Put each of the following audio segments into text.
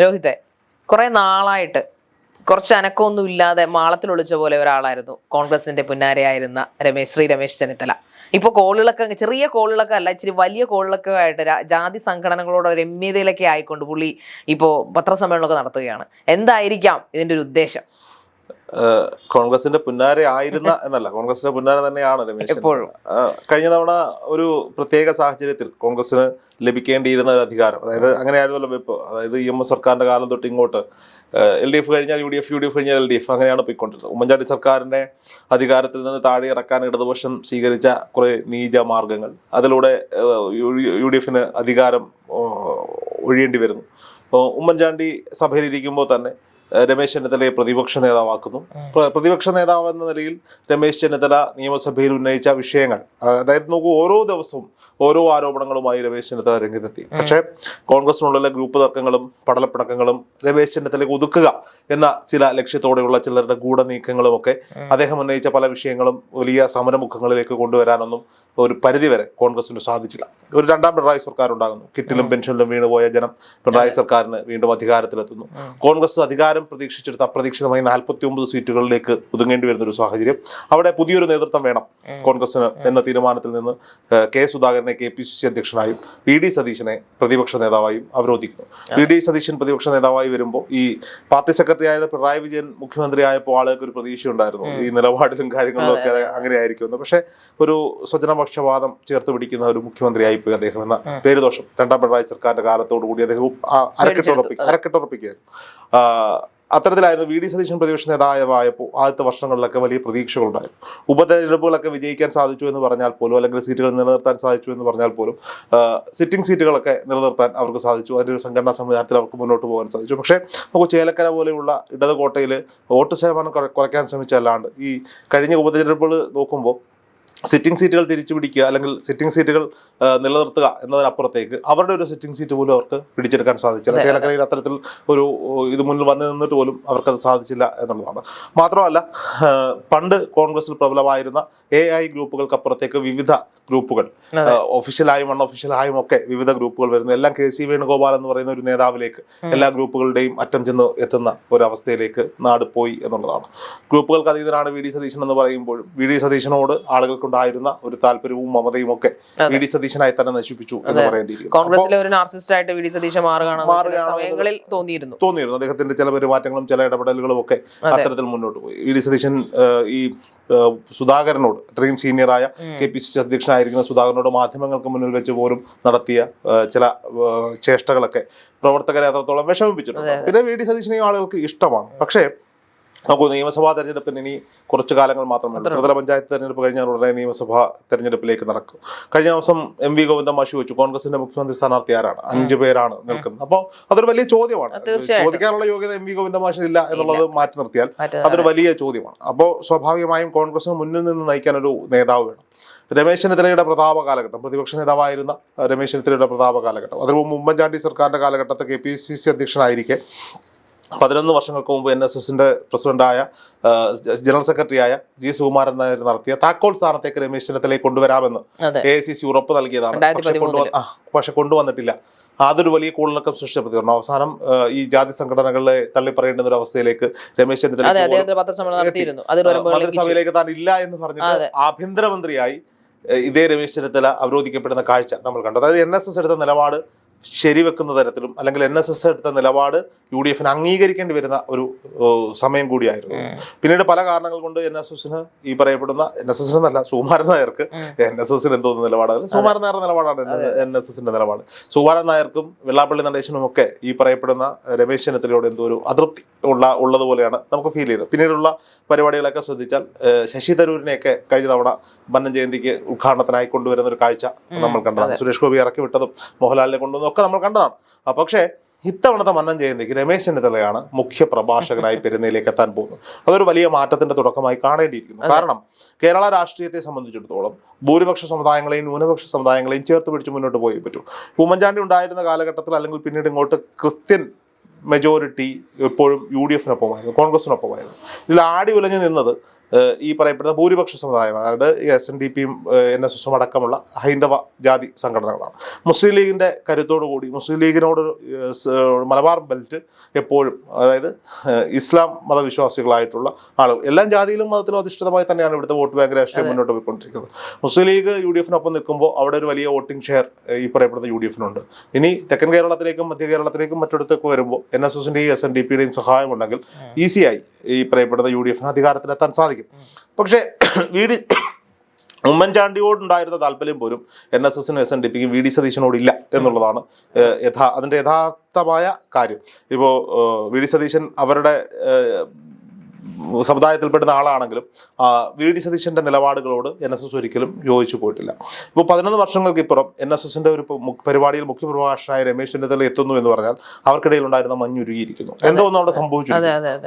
രോഹിത്തെ കുറെ നാളായിട്ട് കുറച്ച് അനക്കമൊന്നും ഇല്ലാതെ മാളത്തിൽ ഒളിച്ച പോലെ ഒരാളായിരുന്നു കോൺഗ്രസിന്റെ പുന്നാരയായിരുന്ന രമേശ് ശ്രീ രമേശ് ചെന്നിത്തല. ഇപ്പൊ കോളുകളൊക്കെ ചെറിയ കോളുകളൊക്കെ അല്ല ഇച്ചിരി വലിയ കോളുകളൊക്കെ ആയിട്ട് ജാതി സംഘടനകളോട് രമ്യതയിലൊക്കെ ആയിക്കൊണ്ട് പുള്ളി ഇപ്പോ പത്രസമ്മേളനമൊക്കെ നടത്തുകയാണ്. എന്തായിരിക്കാം ഇതിന്റെ ഒരു ഉദ്ദേശം? കോൺഗ്രസിന്റെ പുന്നാര ആയിരുന്ന എന്നല്ല കോൺഗ്രസിന്റെ പുന്നാര തന്നെയാണ് രമേശ് എപ്പോഴും. കഴിഞ്ഞ തവണ ഒരു പ്രത്യേക സാഹചര്യത്തിൽ കോൺഗ്രസിന് ലഭിക്കേണ്ടിയിരുന്ന ഒരു അധികാരം അതായത് അങ്ങനെയായിരുന്നല്ലോ ഇപ്പൊ അതായത് ഇ എം എസ് സർക്കാരിന്റെ കാലം തൊട്ട് ഇങ്ങോട്ട്. എൽ ഡി എഫ് കഴിഞ്ഞാൽ U D F U D F കഴിഞ്ഞാൽ എൽ ഡി എഫ് അങ്ങനെയാണ് പോയിക്കൊണ്ടിരുന്നത്. ഉമ്മൻചാണ്ടി സർക്കാരിന്റെ അധികാരത്തിൽ നിന്ന് താഴെ ഇറക്കാൻ ഇടതുപക്ഷം സ്വീകരിച്ച കുറെ നീച മാർഗങ്ങൾ അതിലൂടെ യു- ഡി എഫിന് അധികാരം ഒഴിയേണ്ടി വരുന്നു. അപ്പോൾ ഉമ്മൻചാണ്ടി സഭയിലിരിക്കുമ്പോൾ തന്നെ രമേശ് ചെന്നിത്തലയെ പ്രതിപക്ഷ നേതാവാക്കുന്നു. പ്രതിപക്ഷ നേതാവ് എന്ന നിലയിൽ രമേശ് ചെന്നിത്തല നിയമസഭയിൽ ഉന്നയിച്ച വിഷയങ്ങൾ അതായത് നോക്കൂ ഓരോ ദിവസവും ഓരോ ആരോപണങ്ങളുമായി രമേശ് ചെന്നിത്തല രംഗത്തെത്തി. പക്ഷേ കോൺഗ്രസിനുള്ളിലെ ഗ്രൂപ്പ് തർക്കങ്ങളും പടലപ്പിണക്കങ്ങളും രമേശ് ചെന്നിത്തലയ്ക്ക് ഒതുക്കുക എന്ന ചില ലക്ഷ്യത്തോടെയുള്ള ചിലരുടെ ഗൂഢനീക്കങ്ങളും ഒക്കെ അദ്ദേഹം ഉന്നയിച്ച പല വിഷയങ്ങളും വലിയ സമരമുഖങ്ങളിലേക്ക് കൊണ്ടുവരാനൊന്നും ഒരു പരിധിവരെ കോൺഗ്രസിന് സാധിച്ചില്ല. ഒരു രണ്ടാം പിണറായി സർക്കാർ ഉണ്ടാകുന്നു കിറ്റിലും പെൻഷനിലും വീണുപോയ ജനം പിണറായി സർക്കാരിന് വീണ്ടും അധികാരത്തിലെത്തുന്നു. കോൺഗ്രസ് അധികാരം പ്രതീക്ഷിച്ചെടുത്ത് അപ്രതീക്ഷിതമായി നാൽപ്പത്തി ഒമ്പത് സീറ്റുകളിലേക്ക് ഒതുങ്ങേണ്ടി വരുന്ന ഒരു സാഹചര്യം. അവിടെ പുതിയൊരു നേതൃത്വം വേണം കോൺഗ്രസിന് എന്ന തീരുമാനത്തിൽ നിന്ന് കെ സുധാകരനെ കെ പി സി സി അധ്യക്ഷനായും വി ഡി സതീശനെ പ്രതിപക്ഷ നേതാവായും അവരോധിക്കുന്നു. വി ഡി സതീശൻ പ്രതിപക്ഷ നേതാവായി വരുമ്പോൾ ഈ പാർട്ടി സെക്രട്ടറി ആയത് പിണറായി വിജയൻ മുഖ്യമന്ത്രി ആയപ്പോൾ ആളുകൾക്ക് ഒരു പ്രതീക്ഷ ഉണ്ടായിരുന്നു ഈ നിലപാടിലും കാര്യങ്ങളിലും ഒക്കെ അങ്ങനെയായിരിക്കുമെന്ന്. ഒരു പക്ഷേ ഒരു സ്വജനപക്ഷപാതം ചേർത്ത് പിടിക്കുന്ന ഒരു മുഖ്യമന്ത്രിയായി പോയി അദ്ദേഹം എന്ന പേരുദോഷം. രണ്ടാം പിണറായി സർക്കാരിന്റെ കാലത്തോടു കൂടി അദ്ദേഹം അരക്കെട്ടുറപ്പിക്കുക അരക്കെട്ടുറപ്പിക്കുകയായിരുന്നു. അത്തരത്തിലായിരുന്നു വി ഡി സതീശൻ പ്രതിപക്ഷ നേതാവായപ്പോൾ ആദ്യത്തെ വർഷങ്ങളിലൊക്കെ വലിയ പ്രതീക്ഷകളുണ്ടായിരുന്നു. ഉപതെരഞ്ഞെടുപ്പുകളൊക്കെ വിജയിക്കാൻ സാധിച്ചു എന്ന് പറഞ്ഞാൽ പോലും അല്ലെങ്കിൽ സീറ്റുകൾ നിലനിർത്താൻ സാധിച്ചു എന്ന് പറഞ്ഞാൽ പോലും സിറ്റിംഗ് സീറ്റുകളൊക്കെ നിലനിർത്താൻ അവർക്ക് സാധിച്ചു. അതിന്റെ ഒരു സംഘടനാ സംവിധാനത്തിൽ അവർക്ക് മുന്നോട്ട് പോകാൻ സാധിച്ചു. പക്ഷേ നമുക്ക് ചേലക്കര പോലെയുള്ള ഇടതുകോട്ടയിൽ വോട്ട് ശതമാനം കുറ- കുറയ്ക്കാൻ ശ്രമിച്ചല്ലാണ്ട് ഈ കഴിഞ്ഞ ഉപതെരഞ്ഞെടുപ്പുകൾ നോക്കുമ്പോൾ സിറ്റിംഗ് സീറ്റുകൾ തിരിച്ചു പിടിക്കുക അല്ലെങ്കിൽ സിറ്റിംഗ് സീറ്റുകൾ നിലനിർത്തുക എന്നതിനപ്പുറത്തേക്ക് അവരുടെ ഒരു സിറ്റിംഗ് സീറ്റ് പോലും അവർക്ക് പിടിച്ചെടുക്കാൻ സാധിച്ചില്ല. ചേലക്കരയിൽ അത്തരത്തിൽ ഒരു ഇത് മുന്നിൽ വന്നു നിന്നിട്ട് പോലും അവർക്കത് സാധിച്ചില്ല എന്നുള്ളതാണ്. മാത്രമല്ല പണ്ട് കോൺഗ്രസിൽ പ്രബലമായിരുന്ന എ ഐ ഗ്രൂപ്പുകൾക്ക് അപ്പുറത്തേക്ക് വിവിധ ഗ്രൂപ്പുകൾ. ഒഫീഷ്യലായും അൺഒഫീഷ്യലായും ഒക്കെ വിവിധ ഗ്രൂപ്പുകൾ വരുന്നു. എല്ലാം കെ സി വേണുഗോപാൽ എന്ന് പറയുന്ന ഒരു നേതാവിലേക്ക് എല്ലാ ഗ്രൂപ്പുകളുടെയും അറ്റം ചെന്ന് എത്തുന്ന ഒരവസ്ഥയിലേക്ക് നാട് പോയി എന്നുള്ളതാണ്. ഗ്രൂപ്പുകൾക്ക് അതീതനാണ് വി. ഡി. സതീശൻ എന്ന് പറയുമ്പോഴും വി. ഡി. സതീശനോട് ആളുകൾക്കുണ്ടായിരുന്ന ഒരു താല്പര്യവും മമതയും ഒക്കെ വി ഡി സതീശനായി തന്നെ നശിപ്പിച്ചു എന്ന് പറയേണ്ടിയിരിക്കുന്നു. കോൺഗ്രസിലെ ഒരു നാർസിസ്റ്റ് ആയിട്ട് വി ഡി സതീശൻ മാറുകയാണ് സമയങ്ങളിൽ തോന്നിയിരുന്നു. തോന്നിയിരുന്നു. അദ്ദേഹത്തിന്റെ ചില പെരുമാറ്റങ്ങളും ചില ഇടപെടലുകളും ഒക്കെ അതെ. അത്തരത്തിൽ മുന്നോട്ട് പോയി. വി ഡി സതീശൻ ഈ സുധാകരനോട് അത്രയും സീനിയറായ കെ പി സി സി അധ്യക്ഷനായിരിക്കുന്ന സുധാകരനോട് മാധ്യമങ്ങൾക്ക് മുന്നിൽ വെച്ച് പോലും നടത്തിയ ചില ചേഷ്ടകളൊക്കെ പ്രവർത്തകരെ അത്രത്തോളം വിഷമിപ്പിച്ചിട്ടുണ്ട്. പിന്നെ വി ഡി സതീശനെയും ആളുകൾക്ക് ഇഷ്ടമാണ്. പക്ഷേ നമുക്ക് നിയമസഭാ തെരഞ്ഞെടുപ്പിന് ഇനി കുറച്ച് കാലങ്ങൾ മാത്രമേ ത്രിതല പഞ്ചായത്ത് തെരഞ്ഞെടുപ്പ് കഴിഞ്ഞാൽ ഉടനെ നിയമസഭാ തെരഞ്ഞെടുപ്പിലേക്ക് നടക്കും. കഴിഞ്ഞ ദിവസം എം വി ഗോവിന്ദ മാഷി വെച്ചു കോൺഗ്രസിന്റെ മുഖ്യമന്ത്രി സ്ഥാനാർത്ഥി ആരാണ്? അഞ്ചു പേരാണ് നിൽക്കുന്നത്. അപ്പോൾ അതൊരു വലിയ ചോദ്യമാണ്. ചോദിക്കാനുള്ള യോഗ്യത എം വി ഗോവിന്ദ മാഷിനില്ല എന്നുള്ളത് മാറ്റി നിർത്തിയാൽ അതൊരു വലിയ ചോദ്യമാണ്. അപ്പോൾ സ്വാഭാവികമായും കോൺഗ്രസിന് മുന്നിൽ നിന്ന് നയിക്കാൻ ഒരു നേതാവ് വേണം. രമേശ് ചെന്നിത്തലയുടെ പ്രതാപ കാലഘട്ടം പ്രതിപക്ഷ നേതാവായിരുന്ന രമേശ് ചെന്നിത്തലയുടെ പ്രതാപ കാലഘട്ടം. അതിന് മുമ്പ് ഉമ്മൻചാണ്ടി സർക്കാരിന്റെ കാലഘട്ടത്തെ കെ പി സി സി അധ്യക്ഷനായിരിക്കെ പതിനൊന്ന് വർഷങ്ങൾക്ക് മുമ്പ് എൻ എസ് എസിന്റെ പ്രസിഡന്റായ ജനറൽ സെക്രട്ടറിയായ ജി സുകുമാരൻ നായർ നടത്തിയ താക്കോൽ സ്ഥാനത്തേക്ക് രമേശ് ചെന്നിത്തലയെ കൊണ്ടുവരാമെന്ന് എ സി സി ഉറപ്പ് നൽകിയതാണ്. പക്ഷെ കൊണ്ടുവന്നിട്ടില്ല. അതൊരു വലിയ കൂടുതലൊക്കെ സൃഷ്ടിച്ച പ്രതികരണം. അവസാനം ഈ ജാതി സംഘടനകളെ തള്ളിപ്പറയേണ്ട ഒരു അവസ്ഥയിലേക്ക് രമേശ് ചെന്നിത്തല മന്ത്രിസഭയിലേക്ക് താൻ ഇല്ല എന്ന് പറഞ്ഞിട്ട് ആഭ്യന്തരമന്ത്രിയായി ഇതേ രമേശ് ചെന്നിത്തല അവരോധിക്കപ്പെടുന്ന കാഴ്ച നമ്മൾ കണ്ടു. അതായത് എൻ എസ് എസ് എടുത്ത നിലപാട് ശരിവെക്കുന്ന തരത്തിലും അല്ലെങ്കിൽ എൻ എസ് എസ് എടുത്ത നിലപാട് യു ഡി എഫിന് അംഗീകരിക്കേണ്ടി വരുന്ന ഒരു സമയം കൂടിയായിരുന്നു. പിന്നീട് പല കാരണങ്ങൾ കൊണ്ട് എൻ എസ് എസിന് ഈ പറയപ്പെടുന്ന എൻ എസ് എസിന് നല്ല സുകുമാരൻ നായർക്ക് എൻ എസ് എസിന് എന്തോന്ന് നിലപാടാണ് സുകുമാരൻ നായരുടെ നിലപാടാണ് എൻ എസ് എസിന്റെ നിലപാട്. സുകുമാരൻ നായർക്കും വെള്ളാപ്പള്ളി നടേശനും ഒക്കെ ഈ പറയപ്പെടുന്ന രമേശ് ചെന്നിത്തലയോട് എന്തോ ഒരു അതൃപ്തി ഉള്ള ഉള്ളതുപോലെയാണ് നമുക്ക് ഫീൽ ചെയ്തത്. പിന്നീടുള്ള പരിപാടികളൊക്കെ ശ്രദ്ധിച്ചാൽ ശശി തരൂരിനെയൊക്കെ കഴിഞ്ഞ തവണ മന്നൻ ജയന്തിക്ക് ഉദ്ഘാടനത്തിനായി കൊണ്ടുവരുന്ന ഒരു കാഴ്ച നമ്മൾ കണ്ടതാണ്. സുരേഷ് ഗോപി ഇറക്കി വിട്ടതും മോഹൻലാലിനെ കൊണ്ടുവന്നതും ഒക്കെ നമ്മൾ കണ്ടതാണ്. അപ്പൊ പക്ഷേ ഇത്തവണത്തെ മന്നൻ ജയന്തിക്ക് രമേശ് ചെന്നിത്തലയാണ് മുഖ്യ പ്രഭാഷകനായി പെരുന്നയിലേക്ക് എത്താൻ പോകുന്നത്. അതൊരു വലിയ മാറ്റത്തിന്റെ തുടക്കമായി കാണേണ്ടിയിരിക്കുന്നു. കാരണം കേരള രാഷ്ട്രീയത്തെ സംബന്ധിച്ചിടത്തോളം ഭൂരിപക്ഷ സമുദായങ്ങളെയും ന്യൂനപക്ഷ സമുദായങ്ങളെയും ചേർത്ത് പിടിച്ച് മുന്നോട്ട് പോയി പറ്റൂ. ഉമ്മൻചാണ്ടി ഉണ്ടായിരുന്ന കാലഘട്ടത്തിൽ അല്ലെങ്കിൽ പിന്നീട് ഇങ്ങോട്ട് ക്രിസ്ത്യൻ മെജോറിറ്റി എപ്പോഴും യു ഡി എഫിനൊപ്പമായിരുന്നു കോൺഗ്രസിനൊപ്പമായിരുന്നു. ഇതിൽ ആടി ഉലഞ്ഞു നിന്നത് ഈ പറയപ്പെടുന്ന ഭൂരിപക്ഷ സമുദായം അതായത് എസ് എൻ ഡി പിയും എൻ എസ് എസും അടക്കമുള്ള ഹൈന്ദവ ജാതി സംഘടനകളാണ്. മുസ്ലിം ലീഗിന്റെ കരുത്തോടു കൂടി മുസ്ലിം ലീഗിനോട് മലബാർ ബെൽറ്റ് എപ്പോഴും അതായത് ഇസ്ലാം മതവിശ്വാസികളായിട്ടുള്ള ആളുകൾ എല്ലാം ജാതിയിലും മതത്തിലും അധിഷ്ഠിതമായി തന്നെയാണ് ഇവിടുത്തെ വോട്ട് ബാങ്ക് രാഷ്ട്രീയം മുന്നോട്ട് പോയിക്കൊണ്ടിരിക്കുന്നത്. മുസ്ലിം ലീഗ് യു ഡി എഫിനൊപ്പം നിൽക്കുമ്പോൾ അവിടെ ഒരു വലിയ വോട്ടിംഗ് ഷെയർ ഈ പറയപ്പെടുന്ന യു ഡി എഫിനുണ്ട്. ഇനി തെക്കൻ കേരളത്തിലേക്കും മധ്യ കേരളത്തിലേക്കും മറ്റിടത്തേക്ക് വരുമ്പോൾ എൻ എസ് എസിന്റെയും എസ് എൻ ഡി പിയുടെയും സഹായമുണ്ടെങ്കിൽ ഈസിയായി ഈ പറയപ്പെടുന്ന യു ഡി എഫിന് അധികാരത്തിലെത്താൻ സാധിക്കും. പക്ഷേ വി ഡി ഉമ്മൻചാണ്ടിയോടുണ്ടായിരുന്ന താല്പര്യം പോലും എൻ എസ് എസിനും എസ് എൻ ഡി പിക്കും വി ഡി സതീശനോടില്ല എന്നുള്ളതാണ് യഥാ അതിന്റെ യഥാർത്ഥമായ കാര്യം. ഇപ്പോൾ വി ഡി സതീശൻ അവരുടെ സമുദായത്തിൽപ്പെടുന്ന ആളാണെങ്കിലും വി. ഡി. സതീശന്റെ നിലപാടുകളോട് എൻ എസ് എസ് ഒരിക്കലും യോജിച്ചു പോയിട്ടില്ല. ഇപ്പോൾ പതിനൊന്ന് വർഷങ്ങൾക്ക് ഇപ്പുറം എൻ എസ് എസിന്റെ ഒരു പരിപാടിയിൽ മുഖ്യപ്രഭാഷകനായ രമേശ് ചെന്നിത്തല എത്തുന്നു എന്ന് പറഞ്ഞാൽ അവർക്കിടയിൽ ഉണ്ടായിരുന്ന മഞ്ഞുരുകിയിരിക്കുന്നു എന്തോ ഒന്നും അവിടെ സംഭവിച്ചു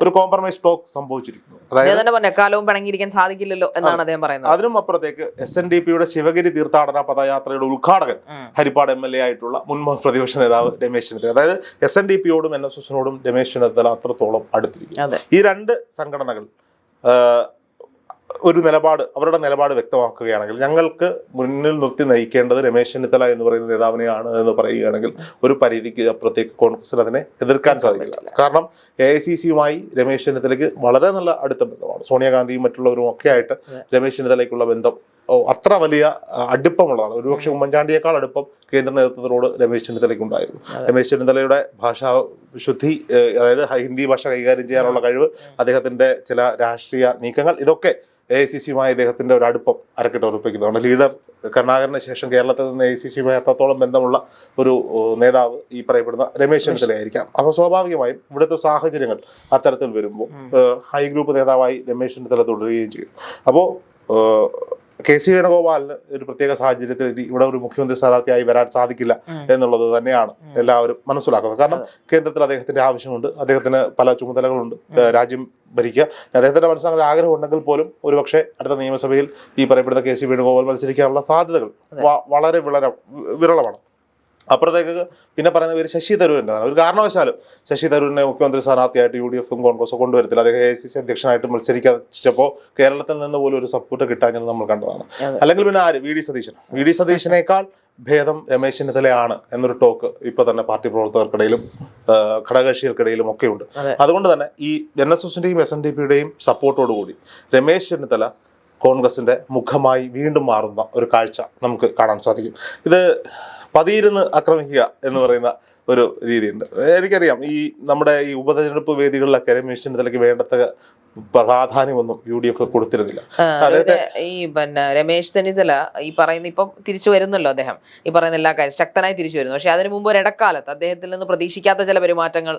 ഒരു കോംപ്രമൈസ് ടോക്ക് സംഭവിച്ചിരിക്കുന്നു. അതായത് എക്കാലവും പിണങ്ങിയിരിക്കാൻ സാധിക്കില്ലല്ലോ എന്നാണ് അദ്ദേഹം പറയുന്നത്. അതിനും അപ്പുറത്തേക്ക് എസ് എൻ ഡി പിയുടെ ശിവഗിരി തീർത്ഥാടന പദയാത്രയുടെ ഉദ്ഘാടകൻ ഹരിപ്പാട് എം എൽ എ ആയിട്ടുള്ള മുൻ പ്രതിപക്ഷ നേതാവ് രമേശ് ചെന്നിത്തല. അതായത് എസ് എൻ ഡി പിയോടും എൻ എസ് എസിനോടും രമേശ് ചെന്നിത്തല അത്രത്തോളം അടുത്തിരിക്കും ഈ രണ്ട് സംഘടനകൾ. ഒരു നിലപാട് അവരുടെ നിലപാട് വ്യക്തമാക്കുകയാണെങ്കിൽ ഞങ്ങൾക്ക് മുന്നിൽ നിർത്തി നയിക്കേണ്ടത് രമേശ് ചെന്നിത്തല എന്ന് പറയുന്ന നേതാവിനെയാണ് എന്ന് പറയുകയാണെങ്കിൽ ഒരു പരിധിക്ക് അപ്പുറത്തേക്ക് കോൺഗ്രസിന് അതിനെ എതിർക്കാൻ സാധിക്കില്ല. കാരണം എ ഐ സി സിയുമായി രമേശ് ചെന്നിത്തലയ്ക്ക് വളരെ നല്ല അടുത്ത ബന്ധമാണ്. സോണിയാഗാന്ധിയും മറ്റുള്ളവരും ഒക്കെ ആയിട്ട് രമേശ് ചെന്നിത്തലയ്ക്കുള്ള ബന്ധം അത്ര വലിയ അടുപ്പമുള്ളതാണ്. ഒരുപക്ഷെ ഉമ്മൻചാണ്ടിയേക്കാൾ അടുപ്പം കേന്ദ്ര നേതൃത്വത്തിനോട് രമേശ് ചെന്നിത്തലയ്ക്ക് ഉണ്ടായിരുന്നു. രമേശ് ചെന്നിത്തലയുടെ ഭാഷാ ശുദ്ധി അതായത് ഹിന്ദി ഭാഷ കൈകാര്യം ചെയ്യാനുള്ള കഴിവ് അദ്ദേഹത്തിന്റെ ചില രാഷ്ട്രീയ നീക്കങ്ങൾ ഇതൊക്കെ എ ഐ സി സിയുമായി അദ്ദേഹത്തിന്റെ ഒരു അടുപ്പം അരക്കിട്ട് ഉറപ്പിക്കുന്നതാണ് ലീഡർ കരുണാകരന് ശേഷം കേരളത്തിൽ നിന്ന് എ സി സിയുമായി അത്രത്തോളം ബന്ധമുള്ള ഒരു നേതാവ് ഈ പറയപ്പെടുന്ന രമേശ് ചെന്നിത്തലയായിരിക്കാം. അപ്പോൾ സ്വാഭാവികമായും ഇവിടുത്തെ സാഹചര്യങ്ങൾ അത്തരത്തിൽ വരുമ്പോൾ ഹൈ ഗ്രൂപ്പ് നേതാവായി രമേശ് ചെന്നിത്തല തുടരുകയും ചെയ്യും. അപ്പോൾ കെ സി വേണുഗോപാലിന് ഒരു പ്രത്യേക സാഹചര്യത്തിൽ ഇവിടെ ഒരു മുഖ്യമന്ത്രി സ്ഥാനാർത്ഥിയായി വരാൻ സാധിക്കില്ല. എന്നുള്ളത് തന്നെയാണ് എല്ലാവരും മനസ്സിലാക്കുന്നത്. കാരണം കേന്ദ്രത്തിൽ അദ്ദേഹത്തിന്റെ ആവശ്യമുണ്ട്. അദ്ദേഹത്തിന് പല ചുമതലകളുണ്ട്. രാജ്യം ഭരിക്കുക. അദ്ദേഹത്തിന്റെ മനസ്സിലാക്കാൻ ആഗ്രഹം ഉണ്ടെങ്കിൽ പോലും ഒരുപക്ഷെ അടുത്ത നിയമസഭയിൽ ഈ പറയപ്പെടുന്ന കെ സി വേണുഗോപാൽ മത്സരിക്കാനുള്ള സാധ്യതകൾ വളരെ വിളര വിരളമാണ്. അപ്പുറത്തേക്ക് പിന്നെ പറയുന്ന പേര് ശശി തരൂരിന്റെതാണ് ഒരു കാരണവശാലും ശശി തരൂരിനെ മുഖ്യമന്ത്രി സ്ഥാനാർത്ഥിയായിട്ട് യു ഡി എഫും കോൺഗ്രസും കൊണ്ടുവരത്തില്ല. അദ്ദേഹം എ സി സി അധ്യക്ഷനായിട്ട് മത്സരിക്കപ്പോൾ കേരളത്തിൽ നിന്ന് പോലും ഒരു സപ്പോർട്ട് കിട്ടാഞ്ഞത് നമ്മൾ കണ്ടതാണ്. അല്ലെങ്കിൽ പിന്നെ ആര്? V D Satheesan. V D സതീശനേക്കാൾ ഭേദം രമേശ് ചെന്നിത്തലയാണ് എന്നൊരു ടോക്ക് ഇപ്പൊ തന്നെ പാർട്ടി പ്രവർത്തകർക്കിടയിലും ഘടകകക്ഷികൾക്കിടയിലും ഒക്കെ ഉണ്ട്. അതുകൊണ്ട് തന്നെ ഈ എൻ എസ് എസിന്റെയും എസ് എൻ ഡി പിയുടെയും സപ്പോർട്ടോടുകൂടി രമേശ് ചെന്നിത്തല കോൺഗ്രസിന്റെ മുഖമായി വീണ്ടും മാറുന്ന ഒരു കാഴ്ച നമുക്ക് കാണാൻ സാധിക്കും. ഇത് പതിയിരുന്ന് ആക്രമിക്കുക എന്ന് പറയുന്ന ഒരു രീതിയുണ്ട്. എനിക്കറിയാം ഈ നമ്മുടെ ഈ ഉപതെരഞ്ഞെടുപ്പ് വേദികളിലൊക്കെ രമേശ് ചെന്നിത്തലയ്ക്ക് വേണ്ടത്ര പ്രാധാന്യമൊന്നും യു ഡി എഫ് കൊടുത്തിരുന്നില്ല ഈ പിന്നെ രമേശ് ചെന്നിത്തല ഈ പറയുന്ന ഇപ്പം തിരിച്ചു വരുന്നല്ലോ അദ്ദേഹം. ഈ പറയുന്ന എല്ലാ കാര്യം ശക്തനായി തിരിച്ചു വരുന്നു. പക്ഷെ അതിനു മുമ്പ് ഒരു ഇടക്കാലത്ത് അദ്ദേഹത്തിൽ നിന്ന് പ്രതീക്ഷിക്കാത്ത ചില പെരുമാറ്റങ്ങൾ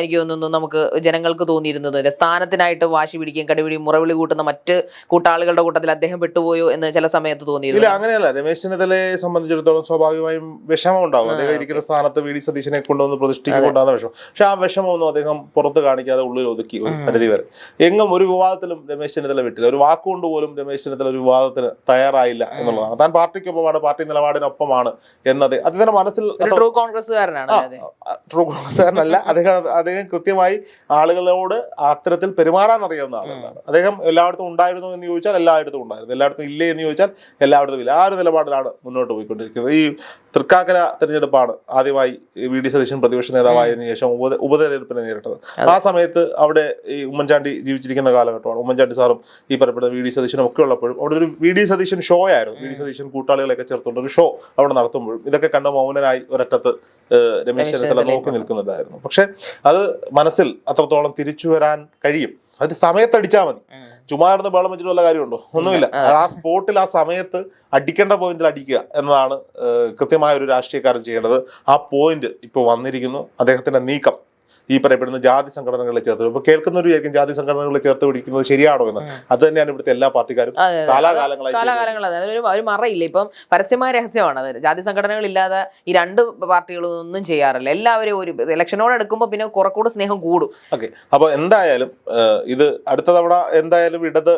എനിക്ക് തോന്നുന്നു നമുക്ക് ജനങ്ങൾക്ക് തോന്നിയിരുന്നത്. സ്ഥാനത്തിനായിട്ട് വാശി പിടിക്കുകയും കടിപിടിയും മുറവിളി കൂട്ടുന്ന മറ്റ് കൂട്ടാളികളുടെ കൂട്ടത്തിൽ അദ്ദേഹം പെട്ടുപോയോ എന്ന് ചില സമയത്ത് തോന്നിയിരുന്നു. അങ്ങനെയല്ല. രമേശ് ചെന്നിത്തലയെ സംബന്ധിച്ചിടത്തോളം സ്വാഭാവികമായും വിഷമം ഉണ്ടാവും അദ്ദേഹം ഇരിക്കുന്ന സ്ഥാനത്ത് വി സതീശനെ കൊണ്ടുവന്ന് പ്രതിഷ്ഠിക്കൊണ്ടാകുന്ന വിഷമം. പക്ഷെ ആ വിഷമമൊന്നും അദ്ദേഹം പുറത്ത് കാണിക്കാതെ ഉള്ളിൽ ഒതുക്കി ഒരു പരിധി വരെ. എങ്ങും ഒരു വിവാദത്തിലും രമേശ് ചെന്നിത്തല വിട്ടില്ല. ഒരു വാക്കുകൊണ്ട് പോലും രമേശ് ചെന്നിത്തല ഒരു വിവാദത്തിന് തയ്യാറായില്ല എന്നുള്ളതാണ്. താൻ പാർട്ടിക്കൊപ്പമാണ് പാർട്ടി നിലപാടിനൊപ്പമാണ് എന്നത് അദ്ദേഹത്തിന്റെ മനസ്സിൽ ട്രൂ കോൺഗ്രസ്സുകാരനാണ് ട്രൂ കോൺഗ്രസ്സുകാരനല്ല. അദ്ദേഹം അദ്ദേഹം കൃത്യമായി ആളുകളോട് അത്തരത്തിൽ പെരുമാറാൻ അറിയാവുന്ന ആളുകളാണ് അദ്ദേഹം എല്ലായിടത്തും ഉണ്ടായിരുന്നു എന്ന് ചോദിച്ചാൽ എല്ലായിടത്തും ഉണ്ടായിരുന്നു. എല്ലായിടത്തും ഇല്ലേ എന്ന് ചോദിച്ചാൽ എല്ലായിടത്തും ഇല്ല. ആ ഒരു നിലപാടിലാണ് മുന്നോട്ട് പോയിക്കൊണ്ടിരിക്കുന്നത്. ഈ തൃക്കാക്കര തിരഞ്ഞെടുപ്പാണ് ആദ്യമായി വി ഡി സതീശൻ പ്രതിപക്ഷ നേതാവായതിനു ശേഷം ഉപ ഉപതെരഞ്ഞെടുപ്പിനെ നേരിട്ടത്. ആ സമയത്ത് അവിടെ ഈ ഉമ്മൻചാണ്ടി ജീവിച്ചിരിക്കുന്ന കാലഘട്ടമാണ്. ഉമ്മൻചാണ്ടി സാറും ഈ പറയപ്പെടുന്ന വി ഡി സതീശനും ഒക്കെ ഉള്ളപ്പോഴും അവിടെ ഒരു വി ഡി സതീശൻ ഷോ ആയിരുന്നു. വി ഡി സതീശൻ കൂട്ടാളികളെയൊക്കെ ചേർത്തുകൊണ്ട് ഒരു ഷോ അവിടെ നടത്തുമ്പോഴും ഇതൊക്കെ കണ്ട മൗനനായി ഒരറ്റത്ത് രമേശ് ചെന്നിത്തല നോക്കി നിൽക്കുന്നുണ്ടായിരുന്നു പക്ഷെ അത് മനസ്സിൽ അത്രത്തോളം തിരിച്ചു വരാൻ കഴിയും. അതിന്റെ സമയത്തടിച്ചാൽ മതി. ചുമ്മാ ഇരുന്ന് ബഹളം വെച്ചിട്ട് വല്ല കാര്യമുണ്ടോ? ഒന്നുമില്ല. ആ. സ്പോട്ടിൽ ആ സമയത്ത് അടിക്കേണ്ട പോയിന്റിൽ അടിക്കുക എന്നതാണ് കൃത്യമായ ഒരു രാഷ്ട്രീയക്കാരൻ ചെയ്യേണ്ടത്. ആ പോയിന്റ് ഇപ്പോൾ വന്നിരിക്കുന്നു. അദ്ദേഹത്തിന്റെ നീക്കം. ഈ പറയപ്പെടുന്ന ജാതി സംഘടനകളെ ചേർത്ത്. ഇപ്പൊ കേൾക്കുന്നവർ വിചാരിക്കും ജാതി സംഘടനകളെ ചേർത്ത് പിടിക്കുന്നത് ശരിയാണോ എന്ന്. അത് തന്നെയാണ് ഇവിടുത്തെ എല്ലാ പാർട്ടിക്കാരും. കാലാകാലങ്ങളായി അതെ. ഒരു മറയില്ല. ഇപ്പം പരസ്യമായ രഹസ്യമാണ്. അത് ജാതി സംഘടനകൾ ഇല്ലാതെ ഈ രണ്ട് പാർട്ടികളും ഒന്നും ചെയ്യാറില്ല. എല്ലാവരും ഒരു ഇലക്ഷനോട് എടുക്കുമ്പോൾ പിന്നെ കുറക്കൂടെ സ്നേഹം കൂടും. ഓക്കെ. അപ്പൊ എന്തായാലും ഇത് അടുത്ത തവണ എന്തായാലും ഇടത്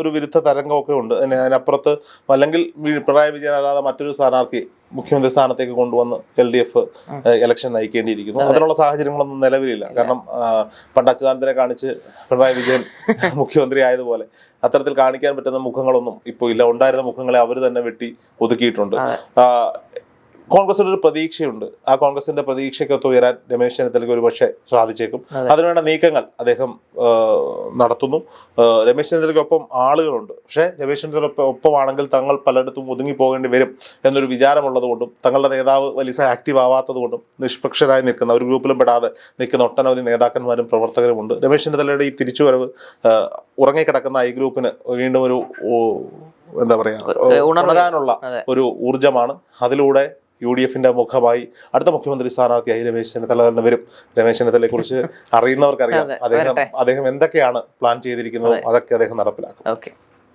ഒരു വിരുദ്ധ തരംഗമൊക്കെ ഉണ്ട്. അതിന് അതിനപ്പുറത്ത് അല്ലെങ്കിൽ പിണറായി വിജയൻ അല്ലാതെ മറ്റൊരു സ്ഥാനാർത്ഥി മുഖ്യമന്ത്രി സ്ഥാനത്തേക്ക് കൊണ്ടുവന്ന് എൽ ഡി എഫ് ഇലക്ഷൻ നയിക്കേണ്ടിയിരിക്കുന്നു. അതിനുള്ള സാഹചര്യങ്ങളൊന്നും നിലവിലില്ല. കാരണം പണ്ട് അച്യുതാനന്ദനെ കാണിച്ച് പിണറായി വിജയൻ മുഖ്യമന്ത്രി ആയതുപോലെ അത്തരത്തിൽ കാണിക്കാൻ പറ്റുന്ന മുഖങ്ങളൊന്നും ഇപ്പോൾ ഇല്ല. ഉണ്ടായിരുന്ന മുഖങ്ങളെ അവർ തന്നെ വെട്ടി ഒതുക്കിയിട്ടുണ്ട്. കോൺഗ്രസിന് ഒരു പ്രതീക്ഷയുണ്ട്. ആ കോൺഗ്രസിന്റെ പ്രതീക്ഷയ്ക്കൊത്ത് ഉയരാൻ രമേശ് ചെന്നിത്തലയ്ക്ക് ഒരു പക്ഷേ സാധിച്ചേക്കും. അതെ. അതിനുവേണ്ട നീക്കങ്ങൾ അദ്ദേഹം നടത്തുന്നു. രമേശ് ചെന്നിത്തലയ്ക്കൊപ്പം ആളുകളുണ്ട്. പക്ഷേ രമേശ് ചെന്നിത്തല ഒപ്പമാണെങ്കിൽ തങ്ങൾ പലയിടത്തും ഒതുങ്ങി പോകേണ്ടി വരും എന്നൊരു വിചാരമുള്ളത് കൊണ്ടും തങ്ങളുടെ നേതാവ് വലിയ ആക്റ്റീവ് ആവാത്തത് കൊണ്ടും നിഷ്പക്ഷരായി നിൽക്കുന്ന ഒരു ഗ്രൂപ്പിലും പെടാതെ നിൽക്കുന്ന ഒട്ടനവധി നേതാക്കന്മാരും പ്രവർത്തകരും ഉണ്ട് രമേശ് ചെന്നിത്തലയുടെ ഈ തിരിച്ചുവരവ് ഉറങ്ങിക്കിടക്കുന്ന ഐ ഗ്രൂപ്പിന് വീണ്ടും ഒരു എന്താ പറയുക ഒരു ഊർജമാണ് അതിലൂടെ യു ഡി എഫിന്റെ മുഖമായി അടുത്ത മുഖ്യമന്ത്രി സ്ഥാനാർത്ഥിയായി രമേശ് ചെന്നിത്തല തന്നെ വരും. രമേശ് ചെന്നിത്തലയെ കുറിച്ച് അറിയുന്നവർക്കറിയാം അദ്ദേഹം അദ്ദേഹം എന്തൊക്കെയാണ് പ്ലാൻ ചെയ്തിരിക്കുന്നത് അതൊക്കെ അദ്ദേഹം നടപ്പിലാക്കും.